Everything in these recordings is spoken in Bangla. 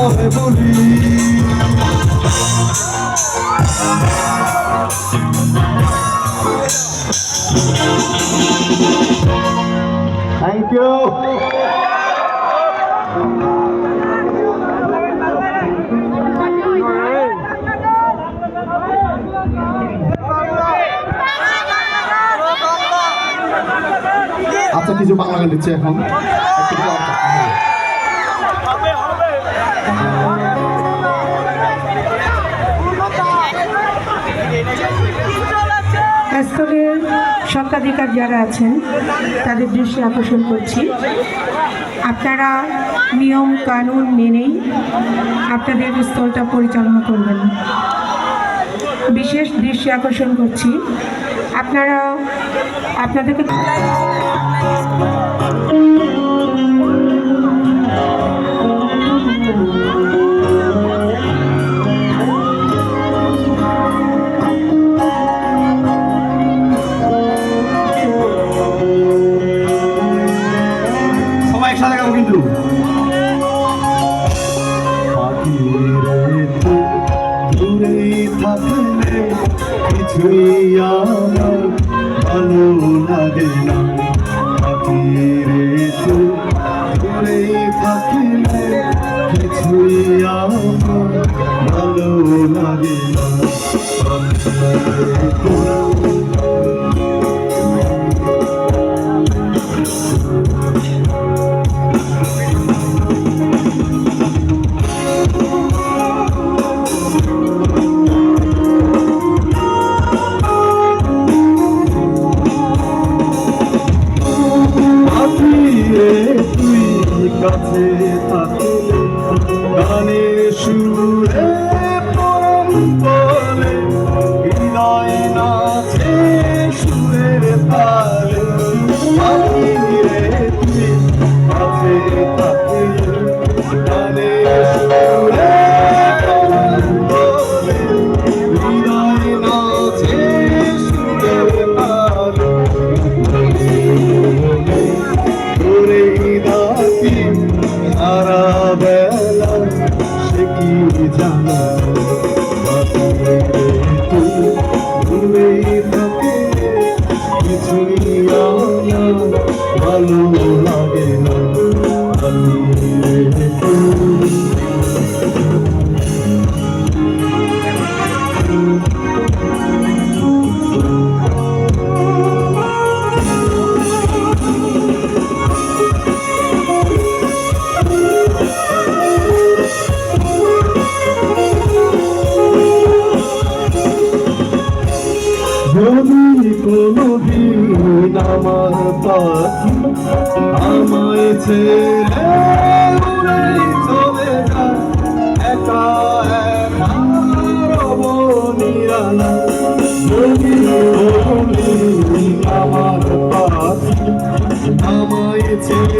মনে বলি। Thank you. আচ্ছা কিছু বাংলা গান দিচ্ছে এখন। স্বত্বাধিকার যারা আছেন, তাদের দৃষ্টি আকর্ষণ করছি। আপনারা নিয়ম, কানুন মেনেই আপনাদের স্থলটা পরিচালনা করবেন। বিশেষ দৃষ্টি আকর্ষণ করছি। আপনারা, আপনাদেরকে সবাই ভালো লাগে না। পাখিরে তো দূরেই থাকলে কিছুই আমার ভালো লাগে না। বেলা সে কি জানো? পাখি আমায় ছেড়ে উড়ে চলে যা একা একা রব নিরালা যদি কোনদিন আমার পাখি আমায় ছেড়ে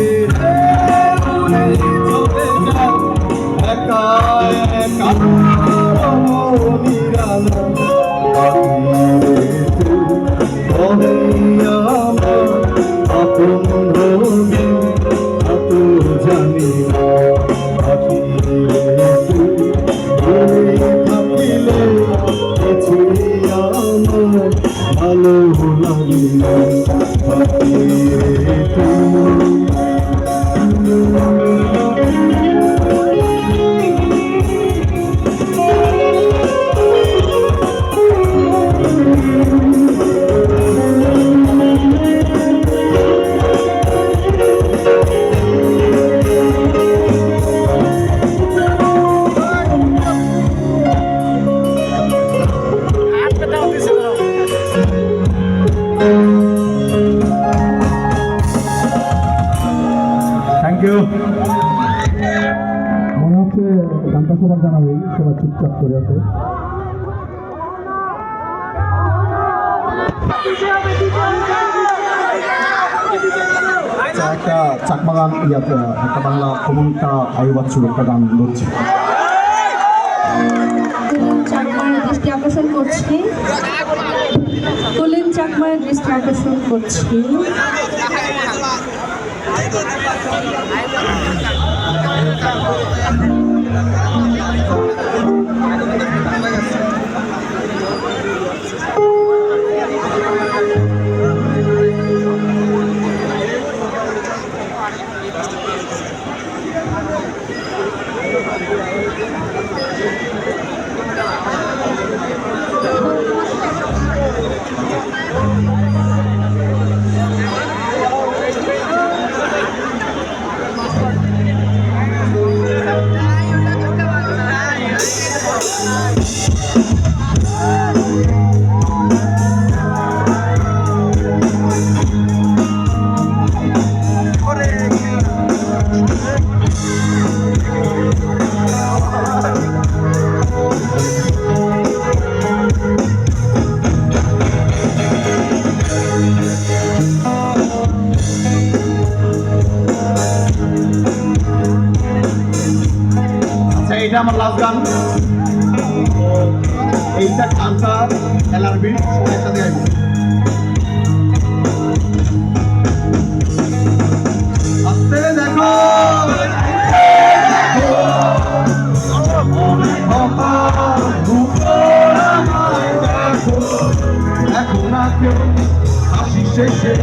সময় চুপচাপ করে আছে। আচ্ছা, একটা চাকমা গান ইয়াতে একটা বাংলা কমনটা আয়ুবাচ্ছুর একটা গান কলিন দৃষ্টি আকর্ষণ করছি। কলিন চাকমায়ের দৃষ্টি আকর্ষণ করছি। আচ্ছা এটা আমার লাস্ট গান। এইটা খেলার বিট সবাই একসাথে গাইব। আস্তে দেখো। দেখো না কেউ হাসি শেষে।